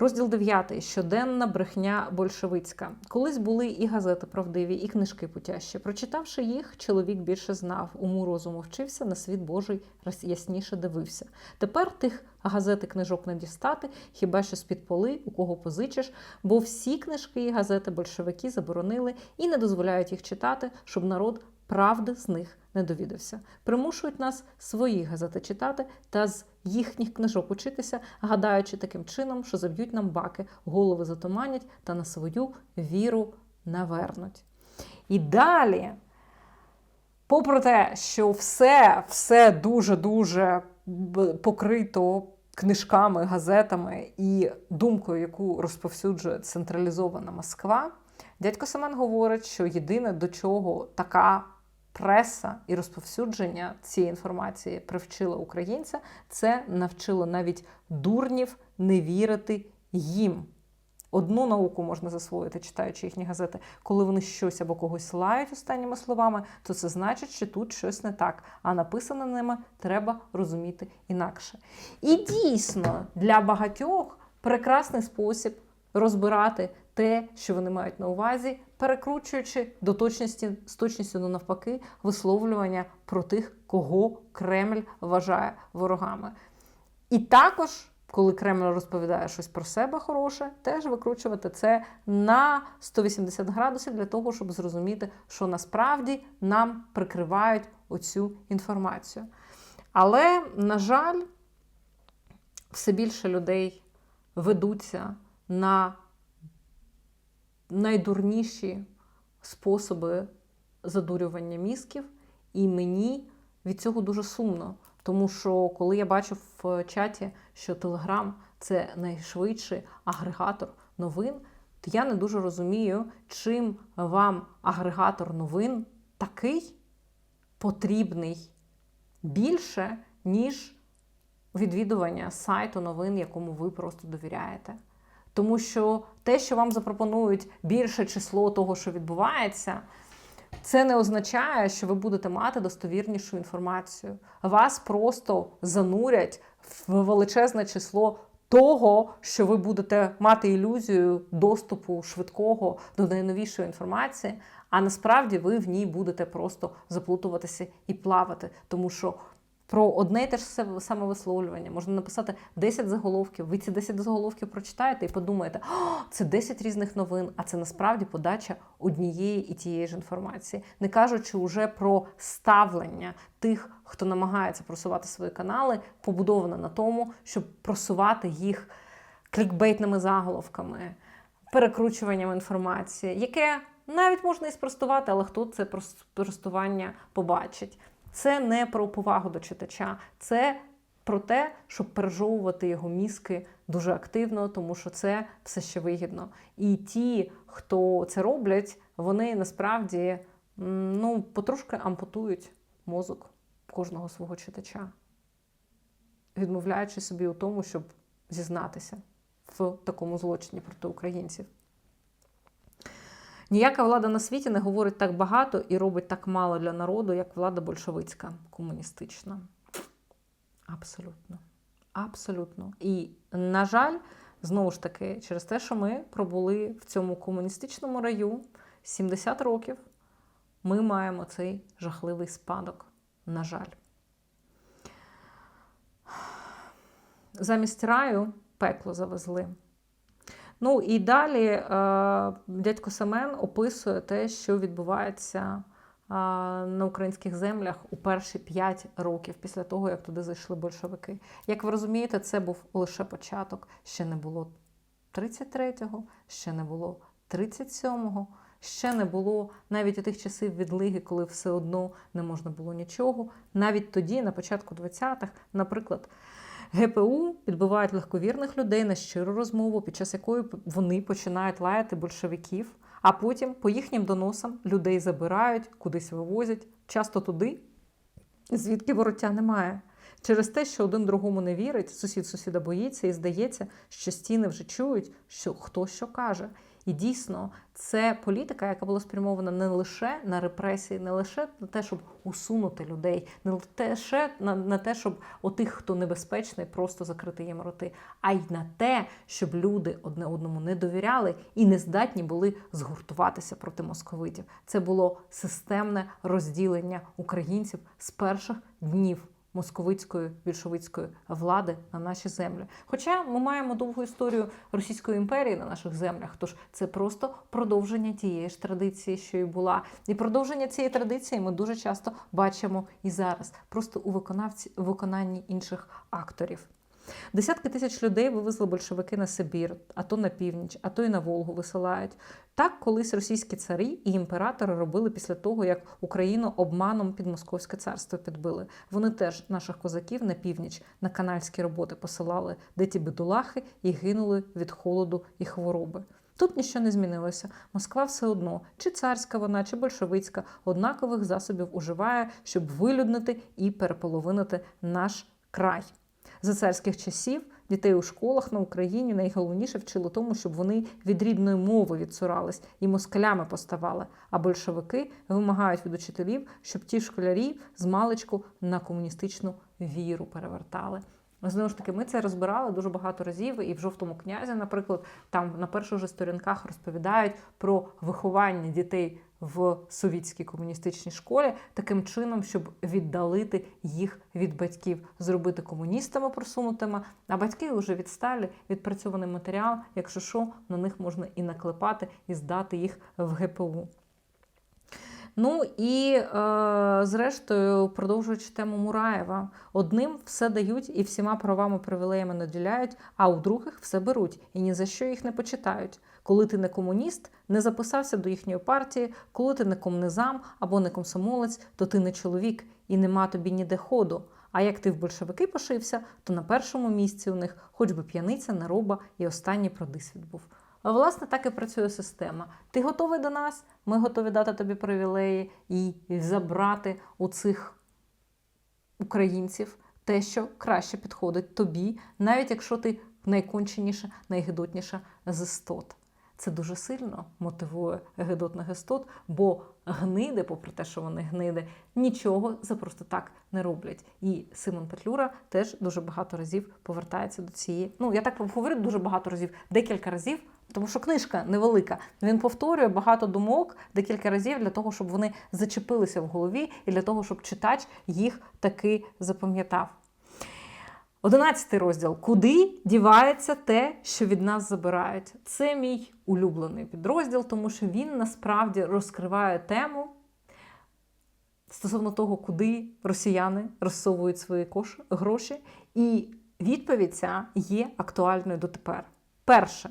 Розділ 9. Щоденна брехня большевицька. Колись були і газети правдиві, і книжки путящі. Прочитавши їх, чоловік більше знав, уму розуму вчився, на світ Божий ясніше дивився. Тепер тих газет і книжок не дістати, хіба що з-під поли, у кого позичиш, бо всі книжки і газети большевики заборонили і не дозволяють їх читати, щоб народ правди з них не довідався. Примушують нас свої газети читати та з їхніх книжок учитися, гадаючи таким чином, що заб'ють нам баки, голови затуманять та на свою віру навернуть. І далі, попри те, що все, все дуже-дуже покрито книжками, газетами і думкою, яку розповсюджує централізована Москва, дядько Семен говорить, що єдине до чого така преса і розповсюдження цієї інформації привчила українця, це навчило навіть дурнів не вірити їм. Одну науку можна засвоїти, читаючи їхні газети. Коли вони щось або когось лають останніми словами, то це значить, що тут щось не так, а написане ними треба розуміти інакше. І дійсно для багатьох прекрасний спосіб розбирати те, що вони мають на увазі, перекручуючи до точності з точністю до навпаки висловлювання про тих, кого Кремль вважає ворогами. І також, коли Кремль розповідає щось про себе хороше, теж викручувати це на 180 градусів для того, щоб зрозуміти, що насправді нам прикривають оцю інформацію. Але, на жаль, все більше людей ведуться на найдурніші способи задурювання мізків, і мені від цього дуже сумно. Тому що коли я бачу в чаті, що Телеграм це найшвидший агрегатор новин, то я не дуже розумію, чим вам агрегатор новин такий потрібний більше, ніж відвідування сайту новин, якому ви просто довіряєте. Тому що те, що вам запропонують більше число того, що відбувається, це не означає, що ви будете мати достовірнішу інформацію. Вас просто занурять в величезне число того, що ви будете мати ілюзію доступу швидкого до найновішої інформації, а насправді ви в ній будете просто заплутуватися і плавати, тому що. Про одне і те ж саме висловлювання можна написати 10 заголовків. Ви ці 10 заголовків прочитаєте і подумаєте, «О, це 10 різних новин, а це насправді подача однієї і тієї ж інформації, не кажучи вже про ставлення тих, хто намагається просувати свої канали, побудоване на тому, щоб просувати їх клікбейтними заголовками, перекручуванням інформації, яке навіть можна і спростувати, але хто це прос- спростування побачить. Це не про повагу до читача, це про те, щоб пережовувати його мізки дуже активно, тому що це все ще вигідно. І ті, хто це роблять, вони насправді ну, потрошки ампутують мозок кожного свого читача, відмовляючи собі у тому, щоб зізнатися в такому злочині проти українців. Ніяка влада на світі не говорить так багато і робить так мало для народу, як влада большевицька, комуністична. Абсолютно. Абсолютно. І, на жаль, знову ж таки, через те, що ми пробули в цьому комуністичному раю 70 років, ми маємо цей жахливий спадок. На жаль. Замість раю пекло завезли. Ну і далі е, дядько Семен описує те, що відбувається на українських землях у перші 5 років після того, як туди зайшли большевики. Як ви розумієте, це був лише початок. Ще не було 33-го, ще не було 37-го, ще не було навіть у тих часів відлиги, коли все одно не можна було нічого. Навіть тоді, на початку 20-х, наприклад. ГПУ підбивають легковірних людей на щиру розмову, під час якої вони починають лаяти большевиків, а потім по їхнім доносам людей забирають, кудись вивозять, часто туди, звідки вороття немає. Через те, що один другому не вірить, сусід сусіда боїться і здається, що стіни вже чують, що хто що каже. І дійсно, це політика, яка була спрямована не лише на репресії, не лише на те, щоб усунути людей, не лише на, на те, щоб отих, хто небезпечний, просто закрити їм роти, а й на те, щоб люди одне одному не довіряли і не здатні були згуртуватися проти московитів. Це було системне розділення українців з перших днів московицької більшовицької влади на наші землі. Хоча ми маємо довгу історію Російської імперії на наших землях, тож це просто продовження тієї ж традиції, що і була. І продовження цієї традиції ми дуже часто бачимо і зараз, просто у виконавці виконанні інших акторів. Десятки тисяч людей вивезли большевики на Сибір, а то на північ, а то й на Волгу висилають. Так колись російські царі і імператори робили після того, як Україну обманом під Московське царство підбили. Вони теж наших козаків на північ на канальські роботи посилали, де ті бедулахи і гинули від холоду і хвороби. Тут нічого не змінилося. Москва все одно, чи царська вона, чи большевицька, однакових засобів уживає, щоб вилюднити і переполовинити наш край. За царських часів дітей у школах на Україні найголовніше вчили тому, щоб вони від рідної мови відсурались і москалями поставали. А большевики вимагають від учителів, щоб ті школярі з маличку на комуністичну віру перевертали. Знову ж таки, ми це розбирали дуже багато разів, і в жовтому князі, наприклад, там на перших же сторінках розповідають про виховання дітей в совітській комуністичній школі таким чином, щоб віддалити їх від батьків, зробити комуністами просунутими, а батьки вже відсталі відпрацьований матеріал, якщо що, на них можна і наклепати, і здати їх в ГПУ. Ну і, е, зрештою, продовжуючи тему Мураєва, одним все дають і всіма правами привілеями наділяють, а у других все беруть і ні за що їх не почитають. Коли ти не комуніст, не записався до їхньої партії, коли ти не комнизам або не комсомолець, то ти не чоловік і нема тобі ніде ходу. А як ти в большевики пошився, то на першому місці у них хоч би п'яниця, нероба і останній продисвіт був. Власне так і працює система. Ти готовий до нас? Ми готові дати тобі привілеї і забрати у цих українців те, що краще підходить тобі, навіть якщо ти найконченіша, найгидотніша з істот. Це дуже сильно мотивує гидотних істот, бо гниди, попри те, що вони гниди, нічого за просто так не роблять. І Симон Петлюра теж дуже багато разів повертається до цієї. Ну я так говорю дуже багато разів, декілька разів. Тому що книжка невелика. Він повторює багато думок декілька разів для того, щоб вони зачепилися в голові, і для того, щоб читач їх таки запам'ятав. Одинадцятий розділ. Куди дівається те, що від нас забирають? Це мій улюблений підрозділ, тому що він насправді розкриває тему стосовно того, куди росіяни розсовують свої гроші. І відповідь ця є актуальною дотепер. Перше,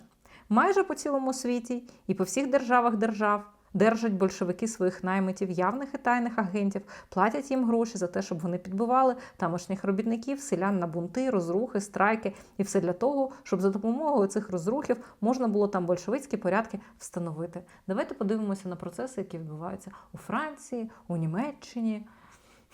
майже по цілому світі і по всіх державах держав. Держать большевики своїх наймитів, явних і тайних агентів, платять їм гроші за те, щоб вони підбивали тамошніх робітників, селян на бунти, розрухи, страйки, і все для того, щоб за допомогою цих розрухів можна було там большевицькі порядки встановити. Давайте подивимося на процеси, які відбуваються у Франції, у Німеччині.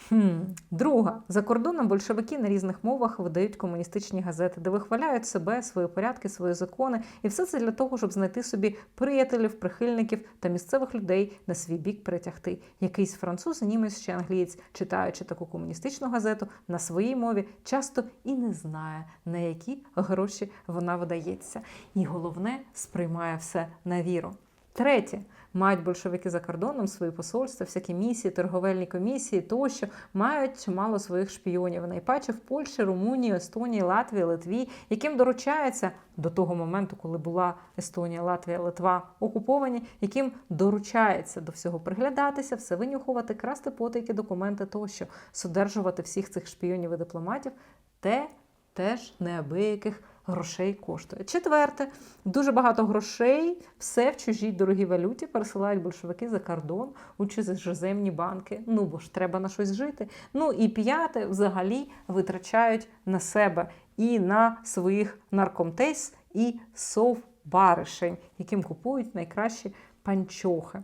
Хм. Друга за кордоном большевики на різних мовах видають комуністичні газети, де вихваляють себе, свої порядки, свої закони, і все це для того, щоб знайти собі приятелів, прихильників та місцевих людей на свій бік притягти. Якийсь француз, німець чи англієць, читаючи таку комуністичну газету на своїй мові, часто і не знає, на які гроші вона видається. І головне сприймає все на віру. Третє. Мають большевики за кордоном свої посольства, всякі місії, торговельні комісії тощо мають чимало своїх шпіонів. Найпаче в Польщі, Румунії, Естонії, Латвії, Литві, яким доручається до того моменту, коли була Естонія, Латвія, Литва окуповані, яким доручається до всього приглядатися, все винюхувати, красти потайки, документи тощо, содержувати всіх цих шпіонів і дипломатів, те теж неабияких грошей коштує. Четверте, дуже багато грошей, все в чужій дорогій валюті пересилають большевики за кордон у чужеземні банки. Ну бо ж треба на щось жити. Ну і п'яте, взагалі витрачають на себе і на своїх наркомтейс і совбаришень, яким купують найкращі панчохи.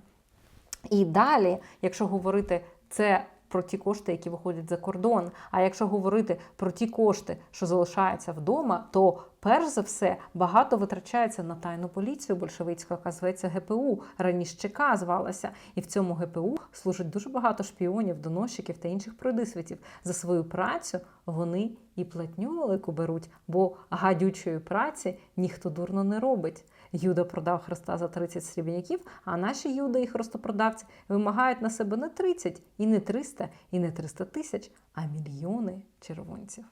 І далі, якщо говорити це про ті кошти, які виходять за кордон. А якщо говорити про ті кошти, що залишаються вдома, то перш за все багато витрачається на тайну поліцію большевицьку, яка зветься ГПУ. Раніше ЧК звалася, і в цьому ГПУ служить дуже багато шпіонів, доносчиків та інших пройдисвітів. За свою працю вони і платню велику беруть, бо гадючої праці ніхто дурно не робить. Юда продав Христа за 30 срібняків, а наші юди і хрестопродавці вимагають на себе не 30, і не 300, і не 300 тисяч, а мільйони червонців.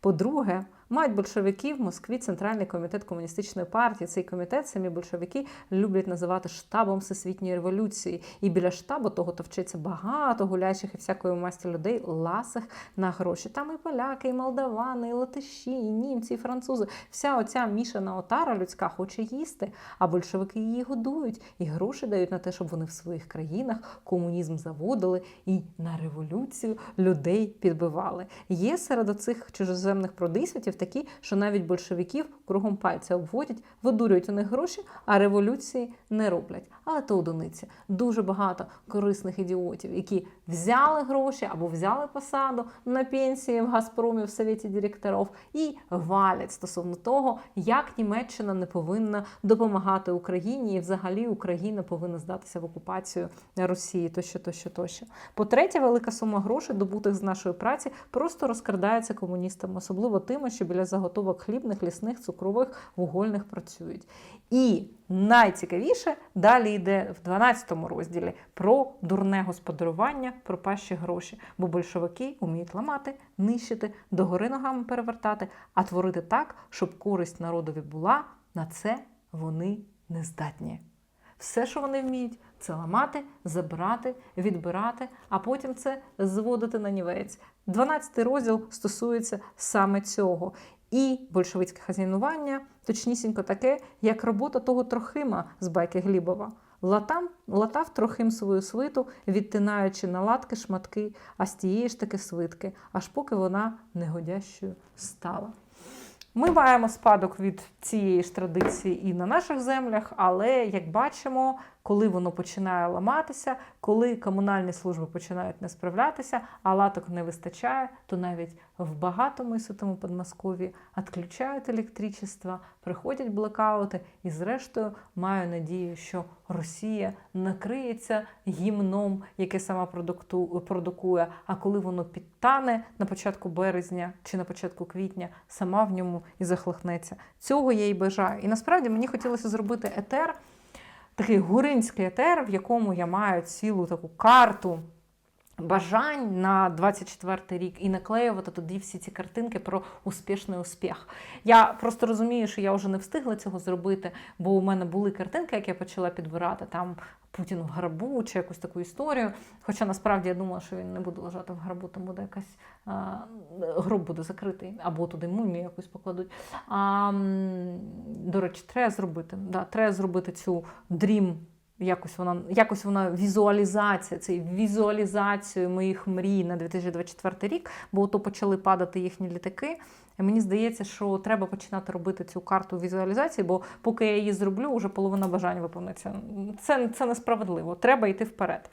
По-друге, мають большевики в Москві Центральний комітет комуністичної партії. Цей комітет самі большевики люблять називати штабом всесвітньої революції. І біля штабу того товчеться багато гуляючих і всякої масті людей, ласих на гроші. Там і поляки, і молдавани, і латиші, і німці, і французи. Вся оця мішана отара людська хоче їсти, а большевики її годують і гроші дають на те, щоб вони в своїх країнах комунізм заводили і на революцію людей підбивали. Є серед оцих чужоземних продисвітів такі, що навіть большевиків кругом пальця обводять, видурюють у них гроші, а революції не роблять. Але то одиниці. Дуже багато корисних ідіотів, які взяли гроші або взяли посаду на пенсії в Газпромі в Совєті директорів і валять стосовно того, як Німеччина не повинна допомагати Україні, і взагалі Україна повинна здатися в окупацію Росії, тощо, тощо, тощо. По-третє, велика сума грошей, добутих з нашої праці, просто розкрадається комуністами, особливо тими, що біля заготовок хлібних, лісних, цукрових, вугольних працюють. І найцікавіше далі йде в 12 розділі про дурне господарювання, про пащі гроші. Бо большевики вміють ламати, нищити, догори ногами перевертати, а творити так, щоб користь народові була, на це вони не здатні. Все, що вони вміють, це ламати, забирати, відбирати, а потім це зводити на нівець. 12 розділ стосується саме цього. І большевицьке хазяйнування точнісінько таке, як робота того Трохима з байки Глібова. Латам, латав Трохим свою свиту, відтинаючи на латки шматки, а з тієї ж таки свитки, аж поки вона негодящою стала. Ми маємо спадок від цієї ж традиції і на наших землях, але як бачимо, коли воно починає ламатися, коли комунальні служби починають не справлятися, а латок не вистачає, то навіть в багатому і ситому Подмосков'ї відключають електричество, приходять блекаути, і зрештою маю надію, що Росія накриється гімном, яке сама продукує. А коли воно підтане на початку березня чи на початку квітня, сама в ньому і захлихнеться. Цього я й бажаю. І насправді мені хотілося зробити етер, такий гуринський етер, в якому я маю цілу таку карту. Бажань на 24 рік і наклеювати туди всі ці картинки про успішний успіх. Я просто розумію, що я вже не встигла цього зробити, бо у мене були картинки, які я почала підбирати там Путін в гробу чи якусь таку історію. Хоча насправді я думала, що він не буде лежати в гробу, там буде якась а, гроб буде закритий, або туди мумію якусь покладуть. А, до речі, треба зробити. Да, треба зробити цю дрім. Якось вона, якось вона візуалізація, це візуалізацію моїх мрій на 2024 рік, бо то почали падати їхні літаки. Мені здається, що треба починати робити цю карту візуалізації, бо поки я її зроблю, вже половина бажань виповниться. Це, це несправедливо. Треба йти вперед.